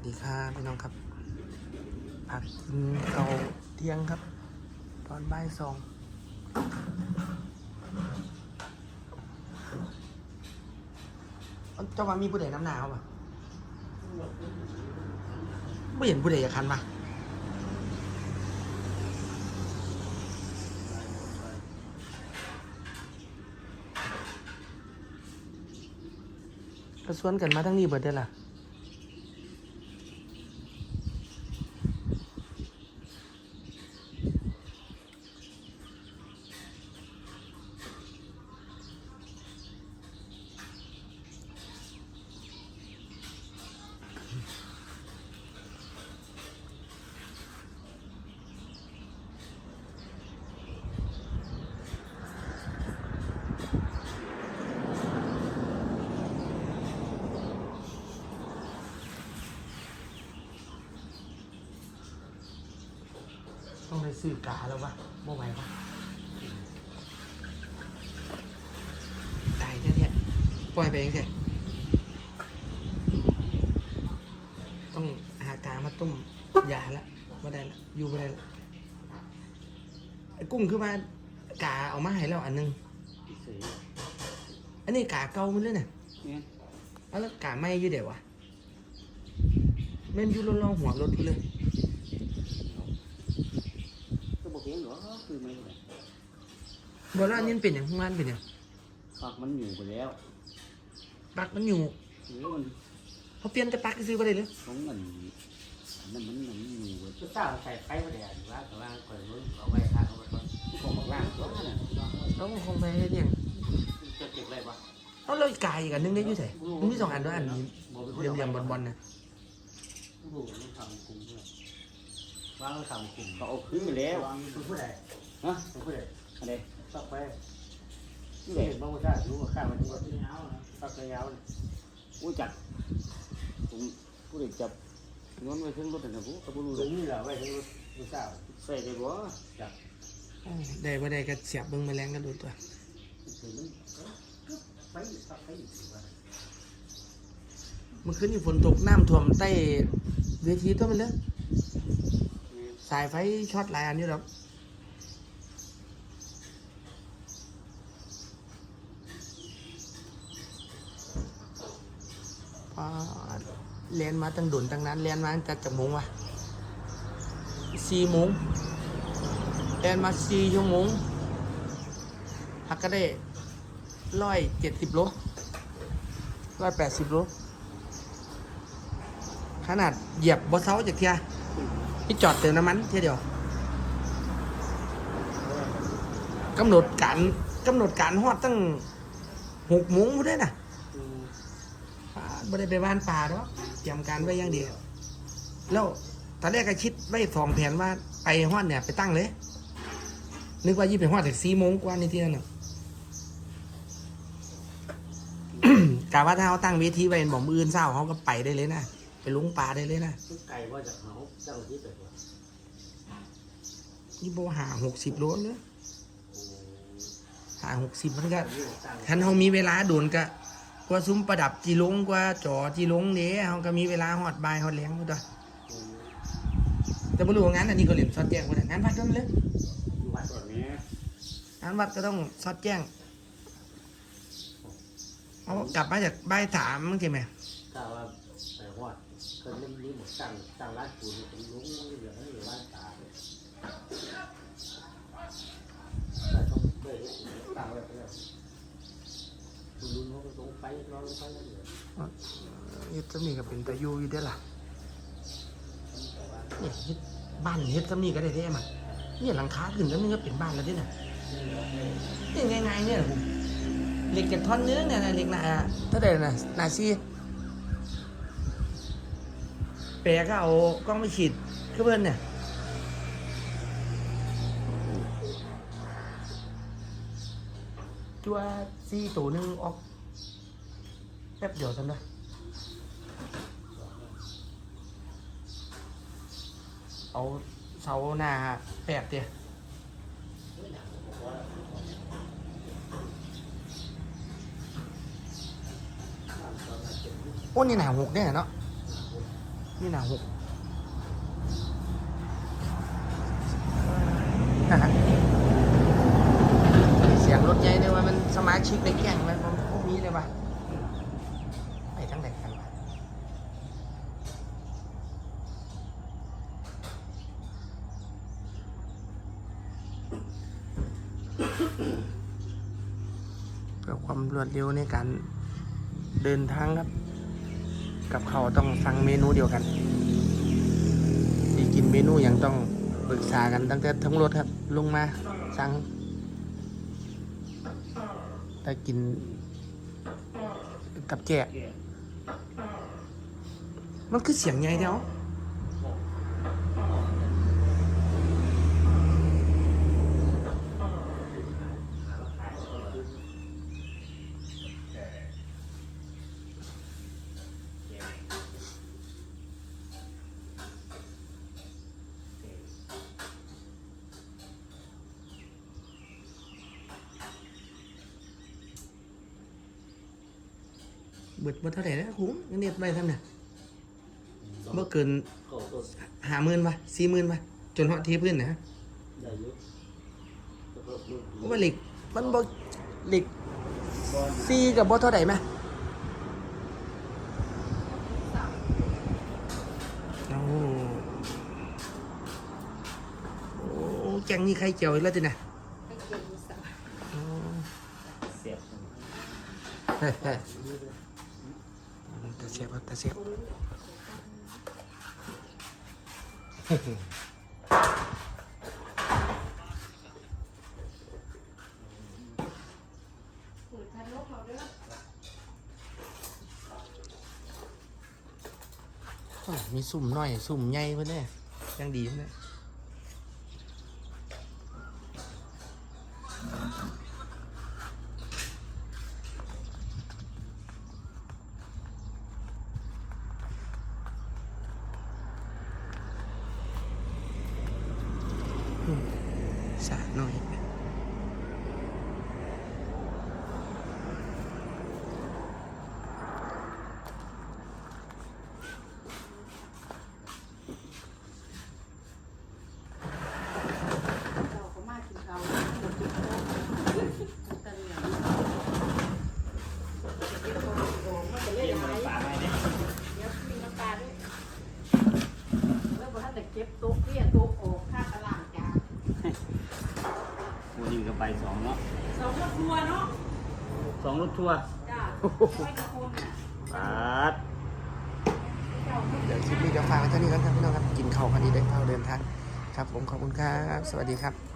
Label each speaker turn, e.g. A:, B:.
A: วัสดีครับพี่น้องครับพักกินเราวเที่ยงครับ ตอนบ่ายสองเจ้าว่ามีผู้ใดน้ำหนาวป่ะไม่เห็นผู้ใดอยากคันป่ะก็สวนกันมาทั้งนี้เบิดได้อล่ะ ต้องไปซื้อกาแล้ววะโมไหววะตายแท้ๆปล่อยไปเองแท้ต้องหากามาต้มยาละไม่ได้ละอยู่ไม่ได้ละไอ้กุ้งคือมากาเอามาให้แล้วอันหนึง
B: เสีย
A: อันนี้กาเก่ามันเลยเนี่ย
B: เนี่ย
A: เอาแล้วกาไม่อยืดเดี๋ยววะแม่นอยูรองๆหัวรถไปเลย
B: ก็บอกเองเหรอคือไม่ได้
A: บอกแล้วอันนี้มันเป็นอย่างข้างล่างเป็นอย่าง
B: ฝักมันอยู่ไปแล้ว
A: ปักมันอยู่
B: หรือมัน
A: เขาเปลี่ยนแต่ปักซื้อไปเลยเลย
B: ของมันนั่นมันมันอยู่
C: ก็สร้างใส่ไฟมาแดดว่าแต่ว่าคนนู้เอาไว้ทางเอาไว้ก่อน
B: ของบางล่างก็นั่น
A: แล้วมันคงไปเฮ็ดยัง
C: จะเก็บอะไรบ้าง
A: เอาเลยไกายอีกอันนึงได้ยู่ไสมันมีสองอันด้วยอันนี้เหลี่ยมๆบอลๆนะ
C: วยวางทำกลุ่ม
B: ก็เอาขึ้นไปแล้ว
C: วางเป็นผู้ใด
B: ฮะ
C: เป็นผู้ใด
B: อะไร
C: ตักไป
B: นี่
C: ที่
B: แหละ
C: เห็นบ้างว่าถ้ารู้ว่าข้ามันก็ยาวนะตักยาวนะ
B: อู้จัดผมผู้เด็กจับย้อนไปถึงรถนะผู้ก็ผู้รู้
C: ตรงนี้แหละไว้ให้รถรถสาว
B: ใส่ได้บ่
A: ได้บ่ได้ก็เสียบเบิ่งแมลงกันดูตัว
C: ถึงมันไปตักไปอีกว่า
A: เมื่อคืนนี่ฝนตกน้ำท่วมใต้เวทีตัวมันเลย สายไฟช็อตหลายอันอยู่หรอกเรียนมาตั้งดุนตั้งนั้นเรียนมาตั้งแต่จากโมงวะสี่มงเรียนมาสี่ชั่วโมงหักก็ได้ร้อยเจ็ดสิบโลร้อยแปดสิบโลขนาดเหยียบบอเซาจากเทีย พี่จอดเติมน้ำมันเทียเดียวกำหนดการกำหนดการฮอดตั้งหกโมงพูดได้น่ะบ่ได้ไปบ้านป่าเนาะเตรียมการไว้อย่างเดียว แล้วตอนแรกก็คิดไว้สองแผนว่าไปฮอดเนี่ยไปตั้งเลย นึกว่ายี่ไปฮอดถึงสี่โมงกว่าในที่นั่นน่ะกะว่าถ้าเขาตั้งเวทีไว้บอกมืออื่นเศร้าเขาก็ไปได้เลยนะ ลุงป่าได้เลยนะ
C: ไก่ว่าจากเขาเจ้าที่เกิดว่า
A: นี่โบหาหกสิบโลเลยหาหกสิบมันก็
C: อยู่ต่าง
A: ท่านเขามีเวลาโดนก็กว่าซุ้มประดับจีลงกว่าจอจีลงเนี้ยเขาก็มีเวลาหอดบายหอดแหลงหมดเลยแต่บรู้ว่างานอันนี้ก็เหลี่ยมซอดแจ้งหมดอะงานวัดก็มันเลย
C: อยู่วัด
B: ตอนนี้
A: งานวัดก็ต้องซอดแจ้งเอากลับมาจากบ่ายสามมั้งใช่ไหม
C: ถ้าว่าไปห อดคนเล่นนี้หมดตั้งตั้งร้านปูนเป็นลุงเหลืออยู่ร้านตาแต่ต้องเคยตั้งไว้แล้วคุณลุงเขาก็ต้องไปนอนไปแล้วเหลือ
A: เฮ็ดสำนีก็เป็นตะยูอยู่เด้ล่ะเนี่ยเฮ็ดบ้านเฮ็ดสำนีก็ได้แท้มาเนี่ยหลังคาขึ้นแล้วมันก็เป็นบ้านแล้วเด้อน่ะนี่ง่ายๆเนี่ยผมเหล็กกับท่อนเนื้อเนี่ยนะเหล็กหนาเท่าไหร่นะหนาซีแปรก็เอากล้องไปฉีดเพิ่อนเนี่ยตัวซีตัวหนึ่งออกแป๊บเดียวทำได้เอาเสาหน้าแปดเดียโอ้นี่หนาหกเนี่ยเนาะ นี่นะหกอะฮะเสียงรถใหญ่เลยว่ามันสมาชิกในแก่งมันมพวกนี้เลยว่ะไปทั้งไหนกันวะเพื่อความรวดเร็วในการเดินทางครับ กับเขาต้องสั่งเมนูเดียวกันที่กินเมนูอย่างต้องปรึกษากันตั้งแต่ทั้งรถครับ ลงมาสั่งถ้ากินกับแจกมันคือเสียงไงเดียว เบิดบ่เท่าไหร่นะคุ้มเน็ตไปทำเนี่ยบ่เกิน
C: เข้าต้น
A: ห้าหมื่นป่ะสี่หมื่นป่ะจนหอดที่พื้นนะ
C: ได้เยอะแล้วก็ลูก
A: เพราะว่าเหล็กมันบ่เหล็กซีกับบ่เท่าไหร่ไหมโอ้โอ้แกงนี่ใครเจียวอีกแล้วจินะโอ้
B: เสียบ
A: เฮ้ยเฮ้ยตาเสียบครับตาเสียบโอ้ยมีสุ่มหน่อย สุ่มใหญ่เพื่อนเนี่ยยังดีเพื่อนเนี่ย สาหน่อย
D: เราก็มากินเขาวหมดกินโต๊ะตะเหลียงกินโต๊ะโอ่งมันจะเล่นหาย
B: ปลาไม่เนี่ย
D: เดี๋ยวมีน้ำตาด้วยแล้วพอท่านแต่เก็บโต๊ะเปี้ยโต๊ะโอ่งข้างตลาดจ้า
B: วันนี้ก็ไปสองเนาะ
D: สองครอบครัวเนาะ
B: สองรถทัวร์
D: จ้าไม่กี่คนน่ะ
B: ปาด
D: เจ้า
A: เดี๋ยวคลิปนี้จะฝากไว้เท่านี้แล้วครับพี่น้องครับ กินข้าวพอดีได้เข้าเดินทาง ครับผมขอบคุณครับ สวัสดีครับ